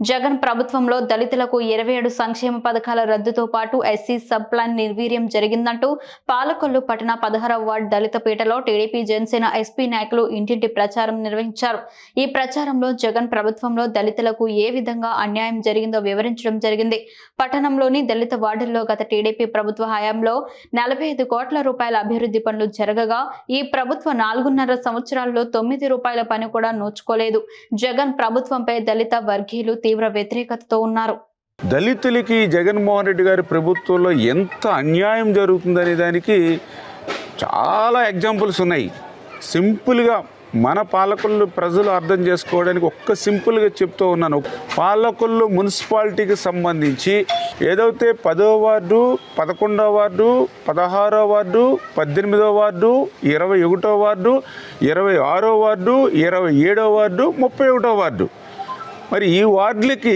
జగన్ ప్రభుత్వంలో దళితులకు ఇరవై ఏడు సంక్షేమ పథకాల రద్దుతో పాటు ఎస్సీ సబ్ ప్లాన్ నిర్వీర్యం జరిగిందంటూ పాలకొల్లు పట్టణ పదహారవ వార్డు దళిత పీటలో టీడీపీ జనసేన ఎస్పీ నాయకులు ఇంటింటి ప్రచారం నిర్వహించారు. ఈ ప్రచారంలో జగన్ ప్రభుత్వంలో దళితులకు ఏ విధంగా అన్యాయం జరిగిందో వివరించడం జరిగింది. పట్టణంలోని దళిత వార్డుల్లో గత టీడీపీ ప్రభుత్వ హయాంలో నలభై ఐదు కోట్ల రూపాయల అభివృద్ధి పనులు జరగగా ఈ ప్రభుత్వ నాలుగున్నర సంవత్సరాల్లో తొమ్మిది రూపాయల పని కూడా నోచుకోలేదు. జగన్ ప్రభుత్వంపై దళిత వర్గీయులు తీవ్ర వ్యతిరేకతతో ఉన్నారు. దళితులకి జగన్మోహన్ రెడ్డి గారి ప్రభుత్వంలో ఎంత అన్యాయం జరుగుతుందనే దానికి చాలా ఎగ్జాంపుల్స్ ఉన్నాయి. సింపుల్గా మన పాలకులు ప్రజలు అర్థం చేసుకోవడానికి ఒక్క సింపుల్గా చెప్తూ ఉన్నాను. పాలకులు మున్సిపాలిటీకి సంబంధించి ఏదైతే పదో వార్డు పదకొండో వార్డు పదహారో వార్డు పద్దెనిమిదో వార్డు ఇరవై ఒకటో వార్డు ఇరవై ఆరో వార్డు ఇరవై ఏడో వార్డు ముప్పై ఒకటో వార్డు మరి ఈ వార్డులకి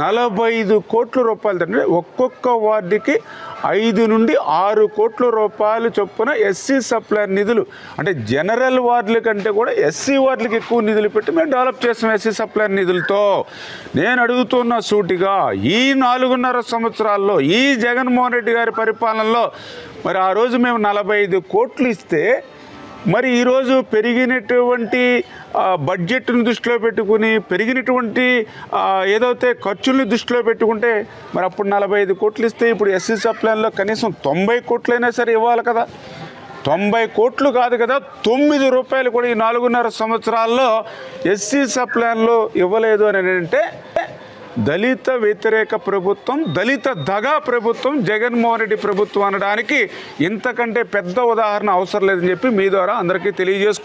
నలభై ఐదు కోట్ల రూపాయలు అంటే ఒక్కొక్క వార్డుకి ఐదు నుండి ఆరు కోట్ల రూపాయలు చొప్పున ఎస్సీ సప్లై నిధులు. అంటే జనరల్ వార్డుల కంటే కూడా ఎస్సీ వార్డులకి ఎక్కువ నిధులు పెట్టి మేము డెవలప్ చేస్తాం ఎస్సీ సప్లై నిధులతో. నేను అడుగుతున్న సూటిగా ఈ నాలుగున్నర సంవత్సరాల్లో ఈ జగన్మోహన్ రెడ్డి గారి పరిపాలనలో మరి ఆ రోజు మేము నలభై ఐదు కోట్లు ఇస్తే మరి ఈరోజు పెరిగినటువంటి బడ్జెట్ను దృష్టిలో పెట్టుకుని పెరిగినటువంటి ఏదైతే ఖర్చుల్ని దృష్టిలో పెట్టుకుంటే మరి అప్పుడు నలభై ఐదు కోట్లు ఇస్తే ఇప్పుడు ఎస్సీ సప్లైన్లో కనీసం తొంభై కోట్లైనా సరే ఇవ్వాలి కదా. తొంభై కోట్లు కాదు కదా తొమ్మిది రూపాయలు కూడా ఈ నాలుగున్నర సంవత్సరాల్లో ఎస్సీ సప్లైన్లో ఇవ్వలేదు అని అంటే దళిత వ్యతిరేక ప్రభుత్వం దళిత దగా ప్రభుత్వం జగన్మోహన్ రెడ్డి ప్రభుత్వం అనడానికి ఇంతకంటే పెద్ద ఉదాహరణ అవసరం లేదని చెప్పి మీ ద్వారా అందరికీ తెలియజేసుకుంటున్నాను